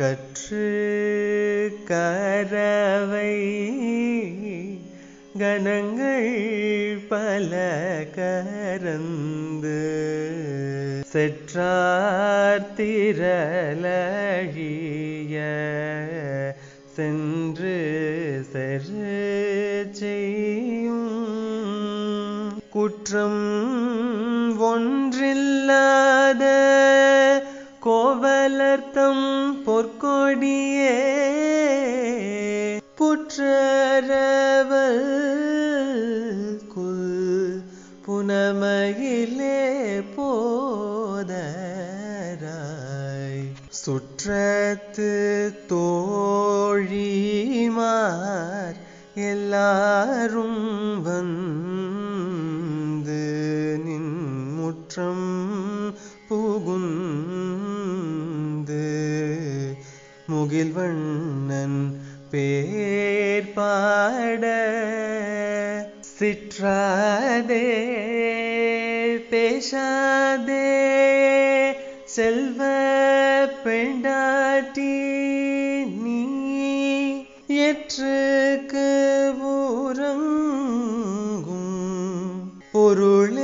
கற்று கரவை கணங்கள் பல கரந்து செற்றார்த்திரலழிய சென்று செரு செய்யும் குற்றம் ஒன்றில்லாத மலர்த்தம் பொற்கொடியே புற்றரவல் குல் புனமகிலே போதராய். சுற்றத்து தோழிமார் எல்லாரும் வந்து நின் முற்றம் புகுந்து முகில் வண்ணன் பேர் பாட சிற்றாதே பேசாதே செல்வ பெண்டாட்டி நீ எற்றுக்கு ஊரங்கும் பொருள்